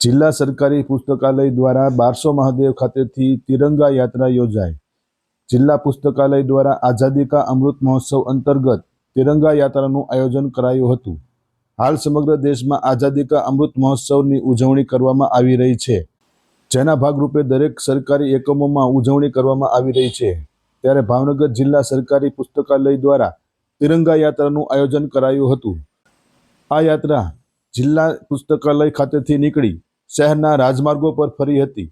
જિલ્લા સરકારી પુસ્તકાલય દ્વારા બારસો મહાદેવ ખાતેથી તિરંગા યાત્રા યોજાઈ. જિલ્લા પુસ્તકાલય દ્વારા આઝાદી કા અમૃત મહોત્સવ અંતર્ગત તિરંગા યાત્રાનું આયોજન કરાયું હતું. હાલ સમગ્ર દેશમાં આઝાદી કા અમૃત મહોત્સવની ઉજવણી કરવામાં આવી રહી છે. જેના ભાગરૂપે દરેક સરકારી એકમોમાં ઉજવણી કરવામાં આવી રહી છે. ત્યારે ભાવનગર જિલ્લા સરકારી પુસ્તકાલય દ્વારા તિરંગા યાત્રાનું આયોજન કરાયું હતું. આ યાત્રા જિલ્લા પુસ્તકાલય ખાતેથી નીકળી શહેરના રાજમાર્ગો પર ફરી હતી.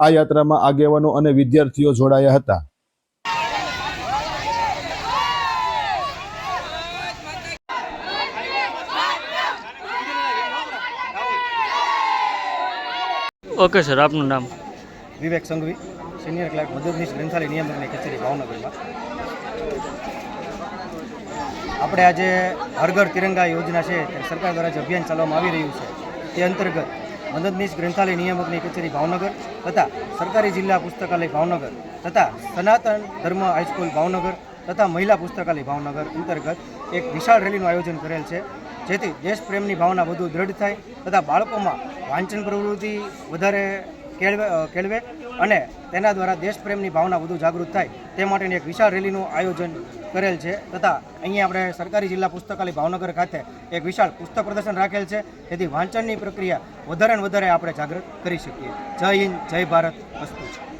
આ યાત્રામાં આગેવાનો અને વિદ્યાર્થીઓ જોડાયા હતા. ઓકે સર આપનું નામ? વિવેક સંઘવી સિનિયર ક્લાર્ક મદદનીશ ગ્રંથાલય નિયામકની કચેરી ભાવનગરમાં. આપણે આજે હર ઘર તિરંગા યોજના છે તે સરકાર દ્વારા જે અભિયાન ચલાવવામાં આવી રહ્યું છે તે અંતર્ગત મદદનીશ ગ્રંથાલય નિયામકની કચેરી ભાવનગર તથા સરકારી જિલ્લા પુસ્તકાલય ભાવનગર તથા સનાતન ધર્મ હાઈસ્કૂલ ભાવનગર તથા મહિલા પુસ્તકાલય ભાવનગર અંતર્ગત એક વિશાળ રેલીનું આયોજન કરેલ છે. જેથી દેશપ્રેમની ભાવના વધુ દ્રઢ થાય તથા બાળકોમાં વાંચન પ્રવૃત્તિ વધારે કેળવે કેળવે અને તેના દ્વારા દેશપ્રેમની ભાવના વધુ જાગૃત થાય તે માટેની એક વિશાળ રેલીનું આયોજન કરેલ છે તથા અહીંયા આપણે સરકારી જિલ્લા પુસ્તકાલય ભાવનગર ખાતે એક વિશાળ પુસ્તક પ્રદર્શન રાખેલ છે. જેથી વાંચનની પ્રક્રિયા વધારે ને વધારે આપણે જાગૃત કરી શકીએ. જય હિન્દ, જય ભારત. વસ્તુ છે.